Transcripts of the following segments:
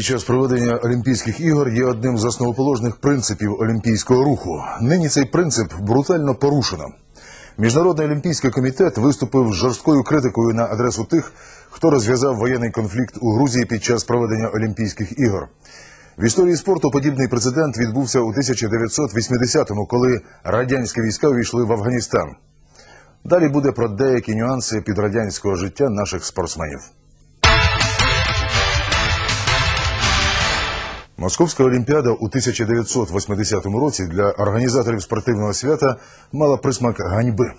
Під час проведення Олімпійських ігор є одним з основоположних принципів олімпійського руху. Нині цей принцип брутально порушено. Міжнародний олімпійський комітет виступив з жорсткою критикою на адресу тих, хто розв'язав воєнний конфлікт у Грузії під час проведення Олімпійських ігор. В історії спорту подібний прецедент відбувся у 1980-му, коли радянські війська увійшли в Афганістан. Далі буде про деякі нюанси підрадянського життя наших спортсменів. Московська олімпіада у 1980 році для організаторів спортивного свята мала присмак ганьби.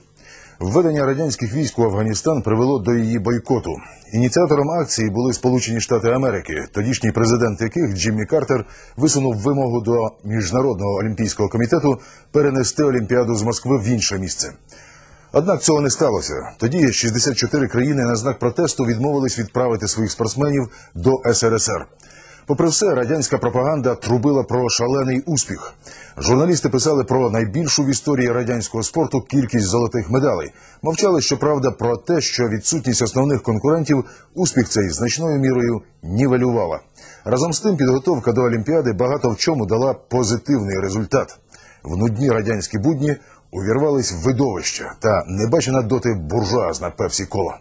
Введення радянських військ у Афганістан привело до її бойкоту. Ініціатором акції були Сполучені Штати Америки, тодішній президент яких Джиммі Картер висунув вимогу до міжнародного олімпійського комітету перенести Олімпіаду з Москви в інше місце. Однак цього не сталося. Тоді 64 країни на знак протесту відмовились відправити своїх спортсменів до СРСР. Попри все, радянська пропаганда трубила про шалений успіх. Журналісти писали про найбільшу в історії радянського спорту кількість золотих медалей. Мовчали, щоправда, про те, що відсутність основних конкурентів успіх цей значною мірою нівелювала. Разом з тим, підготовка до Олімпіади багато в чому дала позитивний результат. В нудні радянські будні увірвались видовища та небачена доти буржуазна пепсі кола.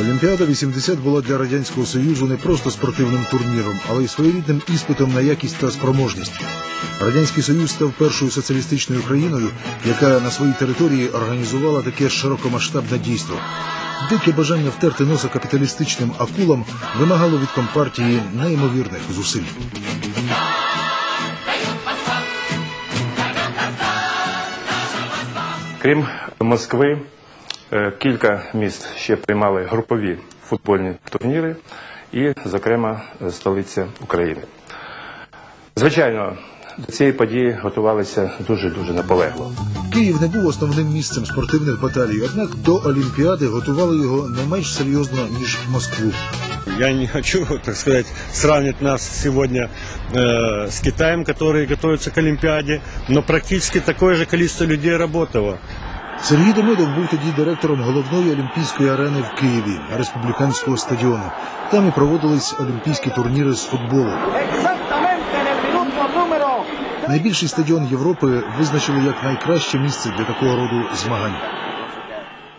Олімпіада 80 була для радянського союзу не просто спортивним турніром, але й своєрідним іспитом на якість та спроможність. Радянський Союз став першою соціалістичною країною, яка на своїй території організувала таке широкомасштабне дійство. Дике бажання втерти носа капіталістичним акулам вимагало від компартії неймовірних зусиль. Крім Москви, кілька міст ще приймали групові футбольні турніри, і, зокрема, е, столиця України. Звичайно, до цієї події готувалися дуже дуже наполегло. Київ не був основним місцем спортивних баталій, однак до Олімпіади готували його не менш серйозно ніж Москву. Я не хочу, так сказать, сравнивать нас сегодня э, с Китаем, который готовится к Олимпиаде, но практически такое же количество людей работало. Сергій Демидов був тоді директором головної олімпійської арени в Києві, республіканського стадіону. Там і проводились олімпійські турніри з футболу. Exactamente en el minuto número Найбільший стадіон Європи визначили як найкраще місце для такого роду змагань.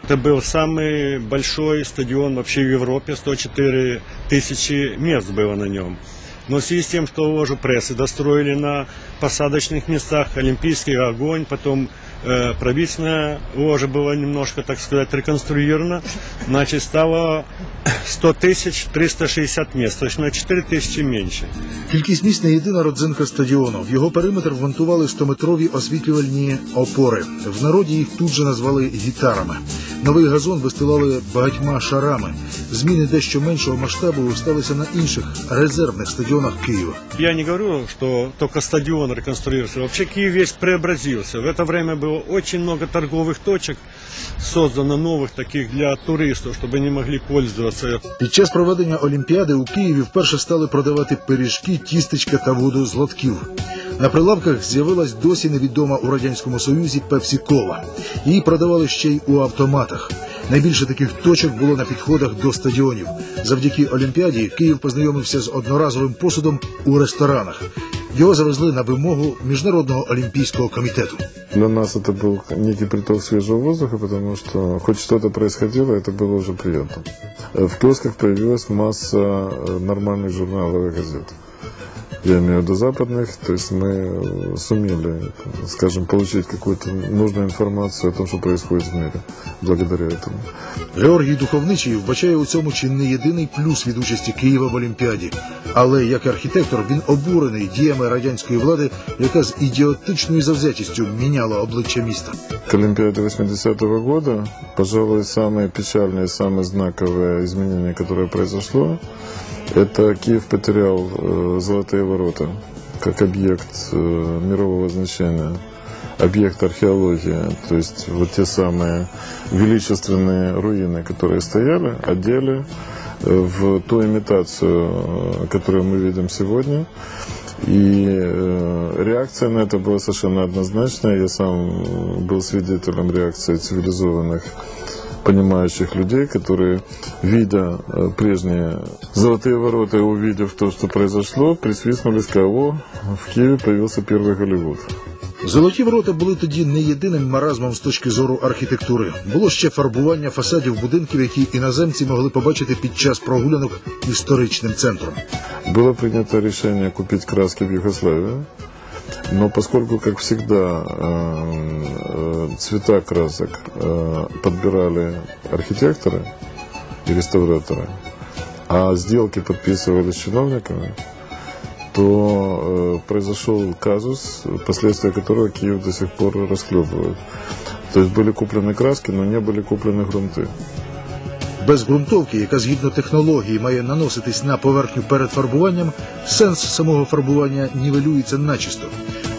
Это был самый большой стадион вообще в Европе, 104 тысячи мест было на нем. Но в связи с тем, что ложу прессы достроили на посадочных местах, Олимпийский огонь, потом э, правительственная ложа была немножко, так сказать, реконструирована, значит, стало 100 тысяч 360 мест, то есть на 4 тысячи меньше. Кількість місць не єдина родзинка стадіону. В його периметр вмонтували 100-метрові освітлювальні опори. В народі їх тут же назвали гітарами. Новий газон вистилали багатьма шарами. Зміни дещо меншого масштабу сталися на інших резервних стадіонах Києва. Я не говорю, что только стадион реконструировался. Вообще Киев весь преобразился. В это время было очень много торговых точек, создано новых таких для туристов, чтобы они могли пользоваться. Під час проведення Олімпіади у Києві вперше стали продавати пиріжки, тістечка та воду з лотків. На прилавках з'явилась досі невідома у радянському союзі пепсі кола. Її продавали ще й у автоматах. Найбільше таких точок було на підходах до стадіонів. Завдяки Олімпіаді Київ познайомився з одноразовим посудом у ресторанах. Його завезли на вимогу міжнародного олімпійського комітету. Для нас это был некий приток свежего воздуха, потому что хоть что-то происходило, это было уже приятно. Э, В киосках появилась масса э, нормальных журналов и газет. Я имею в виду западных, то есть мы э, сумели, скажем, получить какую-то нужную информацию о том, что происходит в мире, благодаря этому. Георгій Духовничий вбачає у цьому чи не єдиний плюс від участі Києва в Олімпіаді. Але як архітектор він обурений діями радянської влади, яка з ідіотичною завзятістю міняла обличчя міста. К Олимпиаде 80-го года, пожалуй, самое печальное, самое знаковое изменение, которое произошло, это Киев потерял э, Золотые ворота как объект э, мирового значения, объект археологии, то есть вот те самые величественные руины, которые стояли, одели э, в ту имитацию, э, которую мы видим сегодня. И э, реакция на это была совершенно однозначная. Я сам был свидетелем реакции цивилизованных понимающих людей, которые, видя э, прежние золотые ворота и увидев то, что произошло, присвистнули, сказали, о, в Киеве появился первый Голливуд. Золоті ворота були тоді не єдиним маразмом з точки зору архітектури. Було ще фарбування фасадів будинків, які іноземці могли побачити під час прогулянок історичним центром. Было принято решение купить краски в Югославии, но поскольку, как всегда, э, э, цвета красок э, подбирали архитекторы и реставраторы, а сделки подписывались чиновниками, то э, произошел казус, последствия которого Киев до сих пор расхлебывает. То есть были куплены краски, но не были куплены грунты. Без ґрунтовки, яка згідно технології має наноситись на поверхню перед фарбуванням, сенс самого фарбування нівелюється начисто.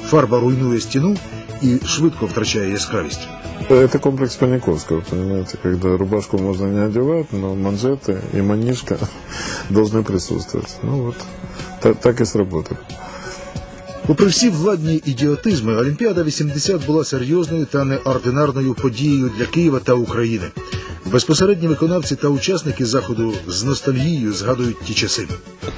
Фарба руйнує стіну і швидко втрачає яскравість. Это комплекс Паниковского, понимаете, когда рубашку можно не одевать, но манжеты и манишка должны присутствовать. Ну вот, та- так и сработало. Попри всі владні ідіотизми, Олімпіада 80 була серйозною та неординарною подією для Києва та України. Безпосередні виконавці та учасники заходу з ностальгією згадують ті часи.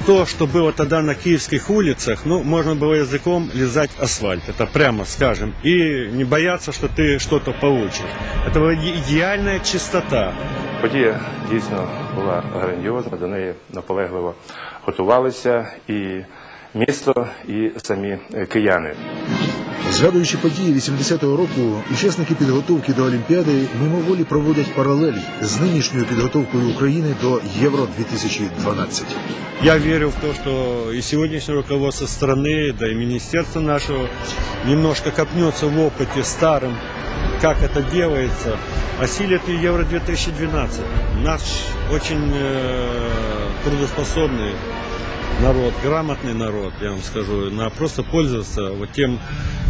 То, что было тогда на киевских улицах, ну, можно было языком лизать асфальт, это прямо скажем, и не бояться, что ты что-то получишь. Это была иде- идеальная чистота. Подія дійсно була грандіозна, до неї наполегливо готувалися і місто, і самі е, кияни. Згадуючи події 80-го року, учасники підготовки до Олімпіади мимоволі проводять паралелі з нинішньою підготовкою України до Євро 2012. Я верю в то, что и сегодняшнее руководство страны, да и министерство нашего немножко копнется в опыте старым, как это делается, осилит и Евро-2012. Наш очень э, трудоспособный народ, грамотный народ, я вам скажу, на просто пользоваться вот тем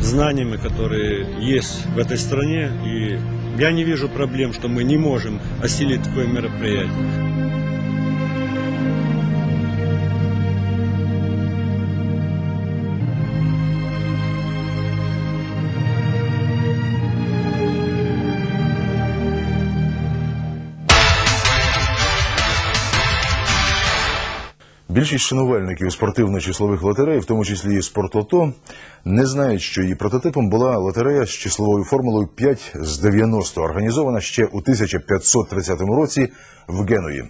знаниями, которые есть в этой стране. И я не вижу проблем, что мы не можем осилить такое мероприятие. Більшість шанувальників спортивно-числових лотерей, в тому числі і спортлото, не знають, що її прототипом була лотерея з числовою формулою 5 з 90, організована ще у 1530 році в Генуї.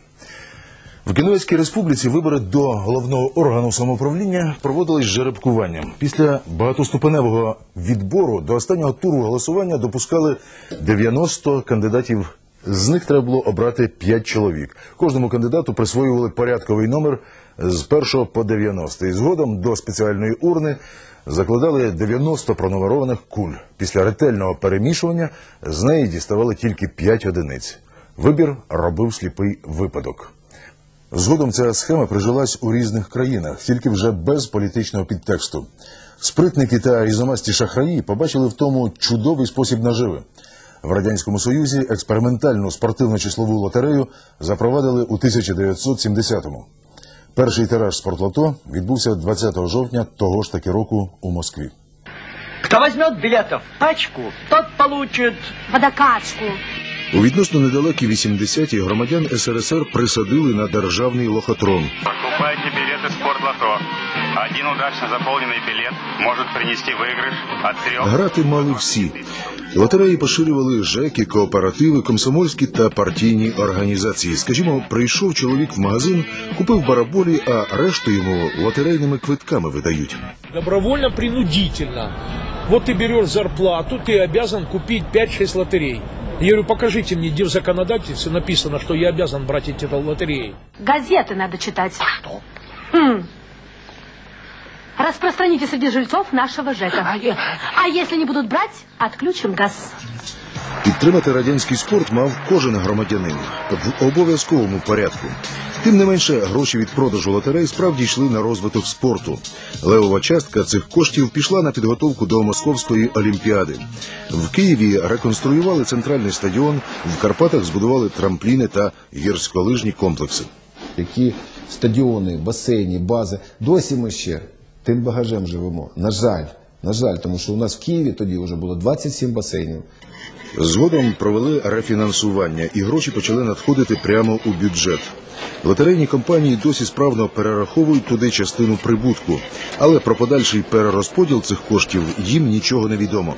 В Генуезькій республіці вибори до головного органу самоуправління проводились жеребкуванням. Після багатоступеневого відбору до останнього туру голосування допускали 90 кандидатів. З них треба було обрати 5 чоловік. Кожному кандидату присвоювали порядковий номер з 1 по 90. І згодом до спеціальної урни закладали 90 пронумерованих куль. Після ретельного перемішування з неї діставали тільки 5 одиниць. Вибір робив сліпий випадок. Згодом ця схема прижилась у різних країнах, тільки вже без політичного підтексту. Спритники та різомасті шахраї побачили в тому чудовий спосіб наживи. В радянському союзі експериментальну спортивно-числову лотерею запровадили у 1970-му. Перший тираж спортлото відбувся 20 жовтня того ж таки року у Москві. Хто візьме возьмет в пачку, тот получить водокачку. У відносно недалекі 80-ті громадян СРСР присадили на державний лохотрон. Покупайте білети «Спортлото». Один удачно заполненный билет может принести выигрыш от 3 Грати мали всі. Лотереї поширювали ЖЕКи, кооперативи, комсомольські та партійні організації. Скажімо, прийшов чоловік в магазин, купив бараболі, а решту йому лотерейними квитками видають. добровольно-принудительно. Вот ты берешь зарплату, ты обязан купить 5-6 лотерей. Я говорю, покажите мне, где в законодательстве написано, что я обязан брать эти лотереи. Газеты надо читать. Что? Распространите среди жильцов нашего ЖЭКа. А если не будут брать, отключим газ. Підтримати радянський спорт мав кожен громадянин в обов'язковому порядку. Тим не менше, гроші від продажу лотерей справді йшли на розвиток спорту. Левова частка цих коштів пішла на підготовку до Московської олімпіади. В Києві реконструювали центральний стадіон, в Карпатах збудували трампліни та гірськолижні комплекси. які стадіони, басейни, бази. Досі ми ще тим багажем живемо. На жаль, На жаль, тому що у нас в Києві тоді вже було 27 басейнів. Згодом провели рефінансування, і гроші почали надходити прямо у бюджет. Лотерейні компанії досі справно перераховують туди частину прибутку, але про подальший перерозподіл цих коштів їм нічого не відомо.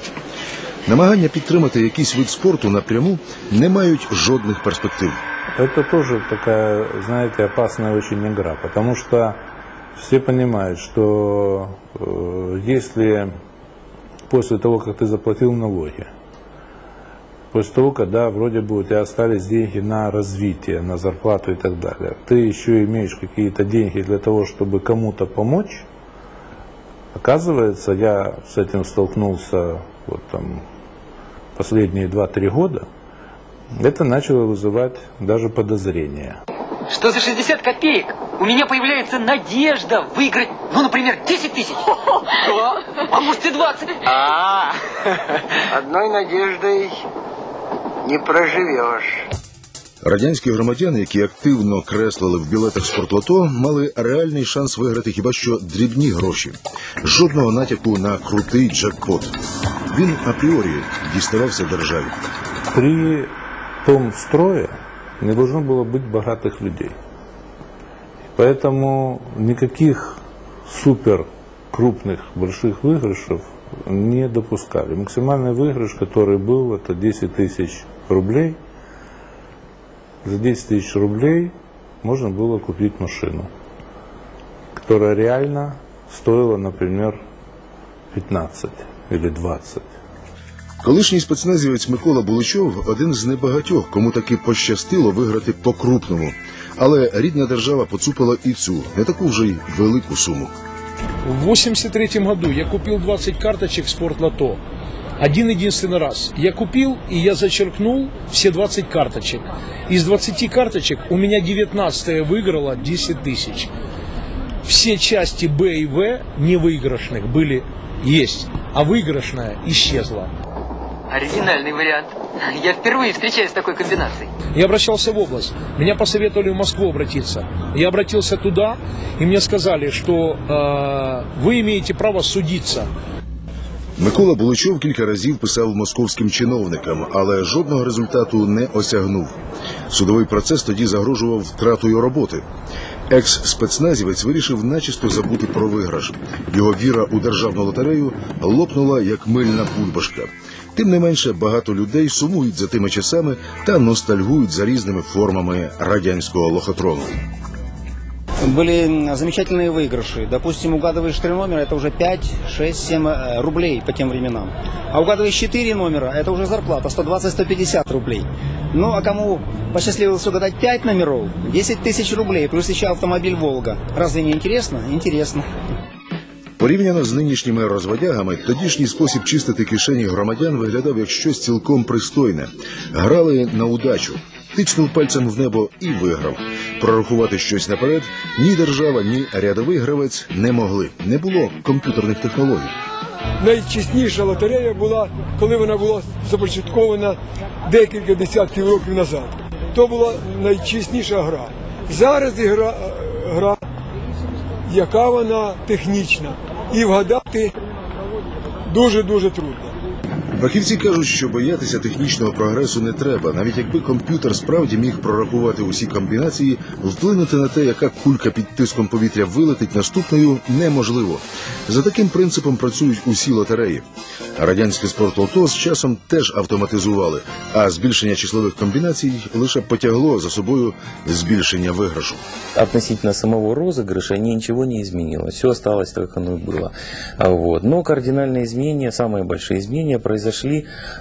Намагання підтримати якийсь вид спорту напряму не мають жодних перспектив. Это тоже такая, знаете, опасная очень игра, потому что все понимают, что э, если после того, как ты заплатил налоги, после того, когда вроде бы у тебя остались деньги на развитие, на зарплату и так далее, ты еще имеешь какие-то деньги для того, чтобы кому-то помочь, оказывается, я с этим столкнулся вот там последние 2-3 года, это начало вызывать даже подозрения. Что за 60 копеек? У меня появляется надежда выиграть, ну, например, 10 тысяч. Да. А может и 20. А, Одной надеждой не проживешь. Радянські громадяни, які активно креслили в білетах спортлото, мали реальний шанс виграти хіба що дрібні гроші. Жодного натяку на крутий джекпот. Він апріорі діставався державі. При том строе не должно было быть богатых людей. Поэтому никаких супер крупных больших выигрышев не допускали. Максимальный выигрыш, который был, это 10 тысяч рублей. За 10 тысяч рублей можно было купить машину, которая реально стоила, например, 15 или 20. Колишній спецназівець Микола Буличов один з небагатьох, кому таки пощастило виграти по-крупному. Але рідна держава поцупила і цю не таку вже й велику суму. В 83 году я купил 20 карточек спортлото. Один единственный раз. Я купил и я зачеркнул все 20 карточек. Из 20 карточек у меня 19 выиграла 10 тысяч. Все части Б и В невыигрышных были есть, а выигрышная исчезла. оригинальный вариант. Я впервые встречаюсь с такой комбинацией. Я обращался в область. Меня посоветовали в Москву обратиться. Я обратился туда, и мне сказали, что э, вы имеете право судиться. Микола Буличов кілька разів писав московським чиновникам, але жодного результату не осягнув. Судовий процес тоді загрожував втратою роботи. Екс-спецназівець вирішив начисто забути про виграш. Його віра у державну лотерею лопнула як мильна бульбашка. Тим не менше, багато людей сумують за тими часами та ностальгують за різними формами радянського лохотрону. Были замечательные выигрыши. Допустим, угадываешь три номера, это уже 5, 6, 7 э, рублей по тем временам. А угадываешь 4 номера, это уже зарплата 120-150 рублей. Ну, а кому посчастливилось угадать 5 номеров, 10 тысяч рублей, плюс еще автомобиль «Волга». Разве не интересно? Интересно. Порівняно з нинішніми розводягами, тодішній спосіб чистити кишені громадян виглядав як щось цілком пристойне. Грали на удачу. Тицнув пальцем в небо і виграв. Прорахувати щось наперед ні держава, ні рядовий гравець не могли. Не було комп'ютерних технологій. найчесніша лотерея була, коли вона була започаткована декілька десятків років назад. То була найчесніша гра. Зараз ігра, гра, яка вона технічна, і вгадати дуже-дуже трудно. Фахівці кажуть, що боятися технічного прогресу не треба, навіть якби комп'ютер справді міг прорахувати усі комбінації, вплинути на те, яка кулька під тиском повітря вилетить наступною, неможливо. За таким принципом працюють усі лотереї. Радянське спортлото з часом теж автоматизували, а збільшення числових комбінацій лише потягло за собою збільшення виграшу. относительно самого розыгрыша ничего не изменилось. Все осталось так, как оно и было. А Вот. Но кардинальные изменения, самые большие изменения произошли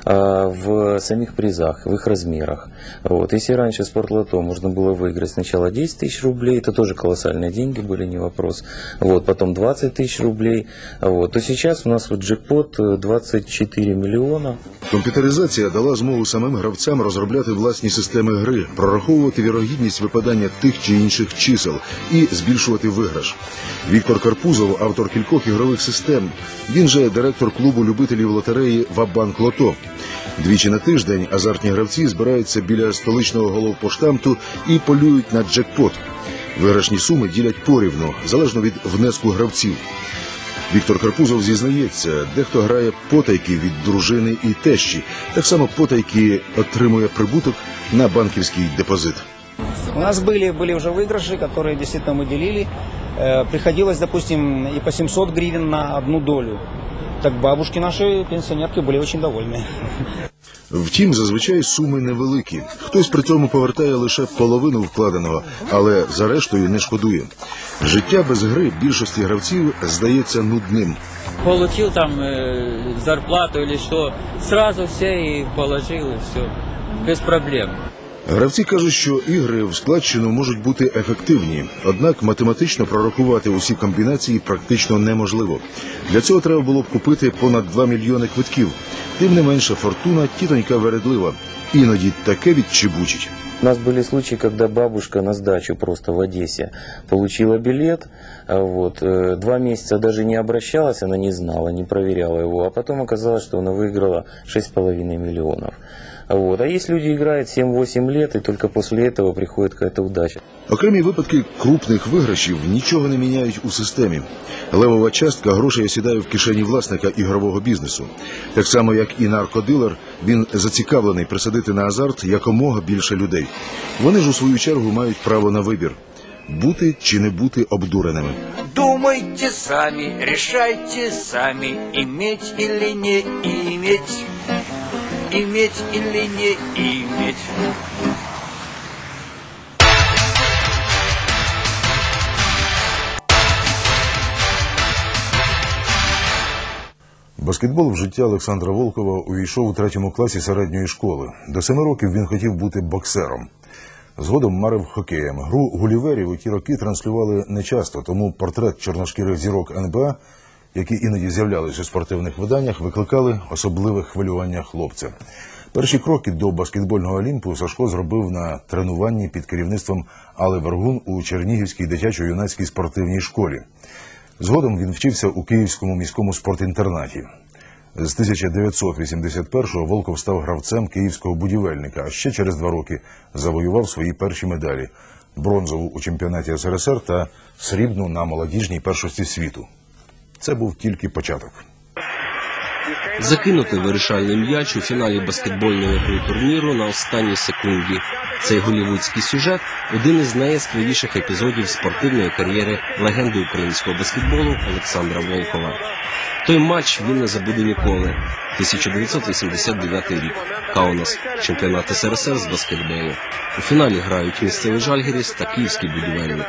а, в самих призах, в их размерах. Вот. Если раньше в спортлото можно было выиграть сначала 10 тысяч рублей, это тоже колоссальные деньги были, не вопрос. Вот. Потом 20 тысяч рублей. Вот. То сейчас у нас вот джекпот э, 24 миллиона. Комп'ютеризація дала змогу самим гравцям розробляти власні системи гри, прораховувати вірогідність випадання тих чи інших чисел і збільшувати виграш. Віктор Карпузов, автор кількох ігрових систем. Він же директор клубу любителів лотереї Вабанк Лото. Двічі на тиждень азартні гравці збираються біля столичного головпоштамту і полюють на джекпот. Виграшні суми ділять порівну, залежно від внеску гравців. Віктор Карпузов зізнається, дехто грає потайки від дружини і тещі, так само потайки отримує прибуток на банківський депозит. У нас были, были уже выигрыши, которые действительно мы делили. Э, Приходилось, допустим, и по 700 гривен на одну долю. Так бабушки наши, пенсионерки, были очень довольны. Втім, зазвичай суми невеликі. Хтось при цьому повертає лише половину вкладеного, але за рештою не шкодує. Життя без гри більшості гравців здається нудним. Получил там э, зарплату или что, сразу все и положил, и все. Без проблем. Гравці кажуть, що ігри в складчину можуть бути ефективні, однак математично прорахувати усі комбінації практично неможливо. Для цього треба було б купити понад 2 мільйони квитків. Тим не менше, фортуна тітонька вередлива. Іноді таке відчебучить. У нас были случаи, когда бабушка на сдачу просто в Одессе получила билет, а вот, э, два месяца даже не обращалась, она не знала, не проверяла его, а потом оказалось, что она выиграла 6,5 миллионов. Вот. А есть люди играют 7-8 лет, и только после этого приходит какая-то удача. Окремі випадки крупних виграшів нічого не міняють у системі. Левова частка грошей осідає в кишені власника ігрового бізнесу. Так само, як і наркодилер, він зацікавлений присадити на азарт якомога більше людей. Вони ж у свою чергу мають право на вибір бути чи не бути обдуреними. Думайте сами, решайте сами, иметь или не иметь, иметь или не иметь. Баскетбол в життя Олександра Волкова увійшов у третьому класі середньої школи. До семи років він хотів бути боксером. Згодом марив хокеєм. Гру гуліверів у ті роки транслювали нечасто, тому портрет чорношкірих зірок НБА, які іноді з'являлися у спортивних виданнях, викликали особливе хвилювання хлопця. Перші кроки до баскетбольного олімпу Сашко зробив на тренуванні під керівництвом Али Вергун у Чернігівській дитячо-юнацькій спортивній школі. Згодом він вчився у Київському міському спортінтернаті. З 1981-го Волков став гравцем київського будівельника, а ще через два роки завоював свої перші медалі бронзову у чемпіонаті СРСР та срібну на молодіжній першості світу. Це був тільки початок. Закинути вирішальний м'яч у фіналі баскетбольної гри турніру на останній секунді. Цей голівудський сюжет один із найяскравіших епізодів спортивної кар'єри легенди українського баскетболу Олександра Волкова. Той матч він не забуде ніколи. 1989 рік. Каунас, чемпіонат СРСР з баскетболу. У фіналі грають місцевий Жальгіріс та київський будівельник.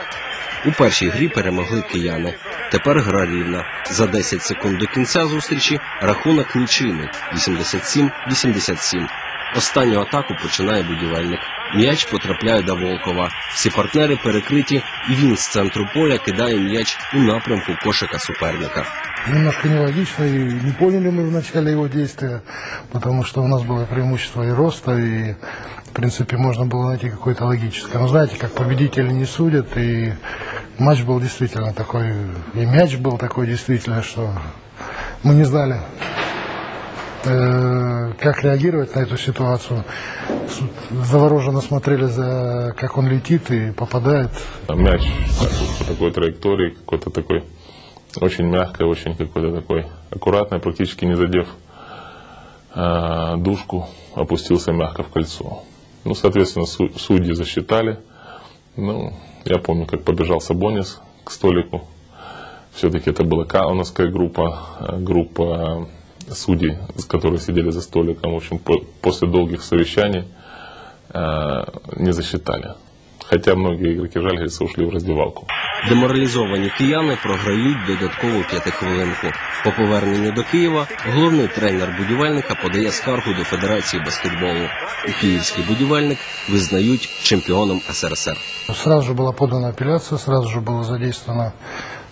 У першій грі перемогли кияни. Тепер гра рівна. За 10 секунд до кінця зустрічі рахунок нічийний 87-87. Останню атаку починає будівельник. М'яч потрапляє до Волкова. Всі партнери перекриті, і він з центру поля кидає м'яч у напрямку кошика суперника. Немножко нелогично, и не поняли мы вначале его действия, потому что у нас было преимущество и роста, и, в принципе, можно было найти какое-то логическое. Но знаете, как победители не судят, и матч был действительно такой, и мяч был такой действительно, что мы не знали, э, как реагировать на эту ситуацию. Завороженно смотрели, за, как он летит и попадает. Мяч по такой траектории, какой-то такой очень мягкой, очень какой-то такой аккуратной, практически не задев э, дужку, опустился мягко в кольцо. Ну, соответственно, су- судьи засчитали. Ну, я помню, как побежал Сабонис к столику. Все-таки это была кауновская группа, э, группа судей, с- которые сидели за столиком. В общем, по- после долгих совещаний э, не засчитали. Хотя многие игроки Жальгириса ушли в раздевалку. Деморалізовані кияни програють додаткову п'ятихвилинку. По поверненню до Києва головний тренер будівельника подає скаргу до Федерації баскетболу. І київський будівельник визнають чемпіоном СРСР. Сразу же была подана апелляция, сразу же было задействовано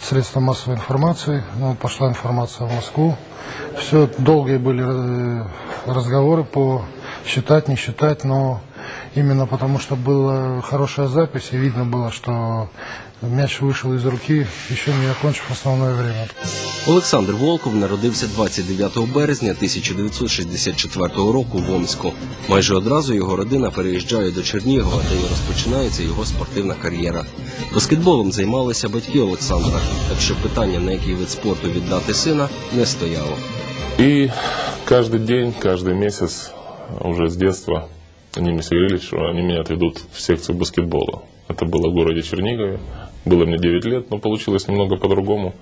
средства массовой информации. Ну, пошла информация в Москву. Все, долгие были э, разговоры по считать, не считать, но именно потому, что была хорошая запись, и видно было, что мяч вышел из руки, еще не окончив основное время. Олександр Волков народився 29 березня 1964 року в Омську. Майже одразу його родина переїжджає до Чернігова, де і розпочинається його спортивна кар'єра. Баскетболом займалися батьки Олександра, так що питання, на який вид спорту віддати сина, не стояло. И каждый день, каждый месяц, уже с детства, они мне говорили, что они меня отведут в секцию баскетбола. Это было в городе Чернигове. Было мне 9 лет, но получилось немного по-другому.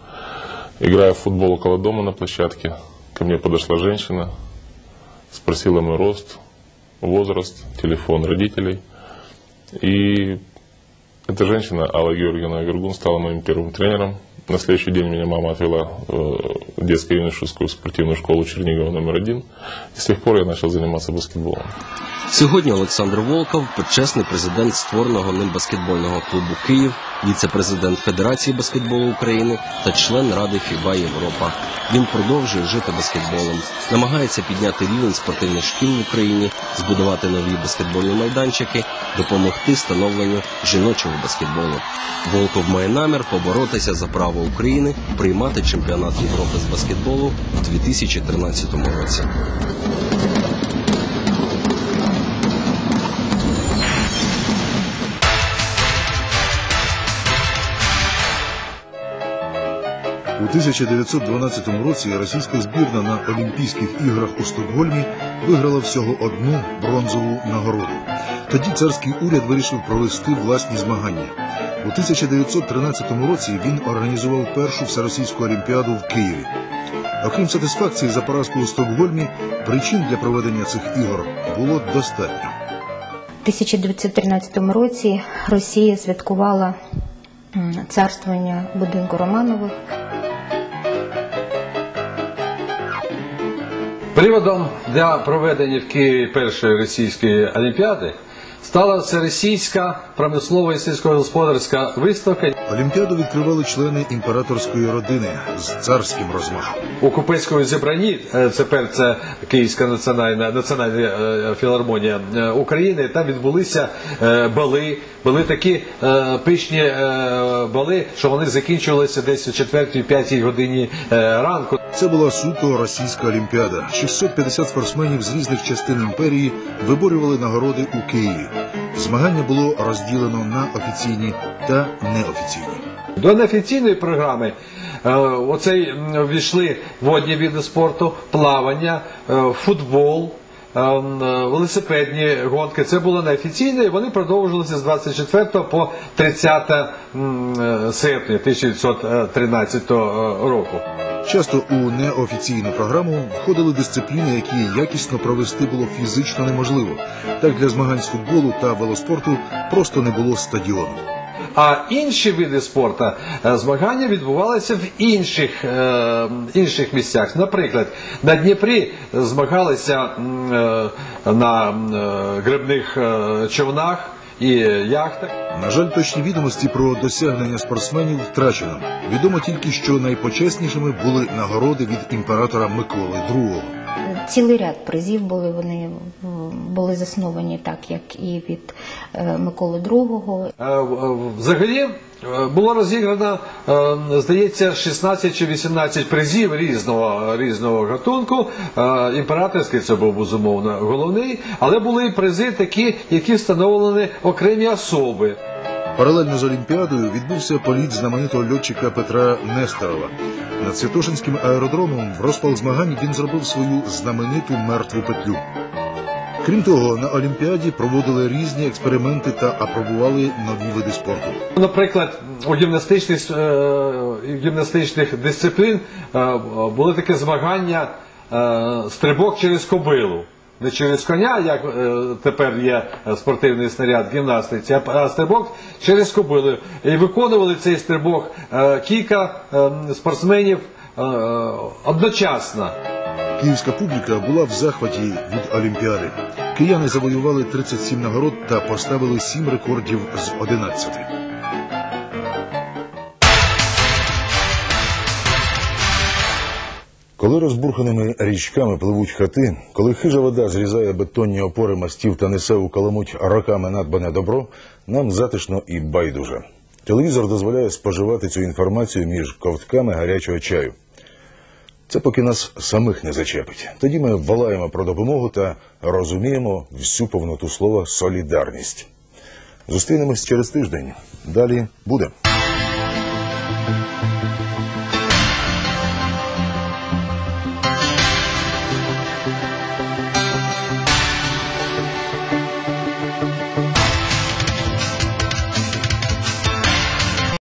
Играя в футбол около дома на площадке, ко мне подошла женщина, спросила мой рост, возраст, телефон родителей. И эта женщина, Алла Георгиевна Вергун, стала моим первым тренером. На следующий день меня мама отвела э, в детско-юношескую спортивную школу Чернигова номер один. И с тех пор я начал заниматься баскетболом. Сьогодні Олександр Волков почесний президент створеного ним баскетбольного клубу Київ, віце-президент Федерації баскетболу України та член Ради ФІБА Європа. Він продовжує жити баскетболом, намагається підняти рівень спортивних шкіл в Україні, збудувати нові баскетбольні майданчики, допомогти становленню жіночого баскетболу. Волков має намір поборотися за право України приймати чемпіонат Європи з баскетболу в 2013 році. У 1912 році російська збірна на Олімпійських іграх у Стокгольмі виграла всього одну бронзову нагороду. Тоді царський уряд вирішив провести власні змагання. У 1913 році він організував першу всеросійську олімпіаду в Києві. Окрім сатисфакції за поразку у Стокгольмі, причин для проведення цих ігор було достатньо. У 1913 році Росія святкувала царствування будинку Романових. Приводом для проведення в Києві першої російської олімпіади стала всеросійська промислова і сільськогосподарська виставка. Олімпіаду відкривали члени імператорської родини з царським розмахом. У Купецькому зібранні, тепер це Київська національна національна е, філармонія е, України. Там відбулися е, бали, були такі пишні бали, що вони закінчувалися десь о 4-5 годині ранку. Це була суто російська олімпіада. 650 спортсменів з різних частин імперії виборювали нагороди у Києві. Змагання було розділено на офіційні та неофіційні. До неофіційної програми е, оцей ввійшли водні види спорту, плавання, е, футбол. е, Велосипедні гонки це було неофіційне, і вони продовжилися з 24 по 30 м, е, серпня 1913 року. Часто у неофіційну програму входили дисципліни, які якісно провести було фізично неможливо. Так для змагань з футболу та велоспорту просто не було стадіону. А інші види спорту е, змагання відбувалися в інших, е, інших місцях. Наприклад, на Дніпрі змагалися е, на е, грибних е, човнах і яхти. На жаль, точні відомості про досягнення спортсменів втрачено. Відомо тільки, що найпочеснішими були нагороди від імператора Миколи II. Цілий ряд призів були вони м, були засновані так, як і від е, Миколи II. Е, Взагалі е, було розіграно, е, здається, 16 чи 18 призів різного, різного гатунку. Е, Імператорський це був безумовно головний, але були і призи такі, які встановлені окремі особи. Паралельно з Олімпіадою відбувся політ знаменитого льотчика Петра Нестерова. Над Святошинським аеродромом в розпал змагань він зробив свою знамениту мертву петлю. Крім того, на Олімпіаді проводили різні експерименти та апробували нові види спорту. Наприклад, у гімнастичних, е, гімнастичних дисциплін е, були таке змагання е, стрибок через кобилу. Не через коня, як е, тепер є спортивний снаряд в гімнастиці, а- а стрибок через кобилу. І виконували цей стрибок е, кілька е, спортсменів е, одночасно. Київська публіка була в захваті від Олімпіади. Кияни завоювали 37 нагород та поставили 7 рекордів з 11. Коли розбурханими річками пливуть хати, коли хижа вода зрізає бетонні опори мостів та несе у каламуть роками надбане добро, нам затишно і байдуже. Телевізор дозволяє споживати цю інформацію між ковтками гарячого чаю. Це поки нас самих не зачепить. Тоді ми волаємо про допомогу та розуміємо всю повноту слова солідарність. Зустрінемось через тиждень. Далі буде.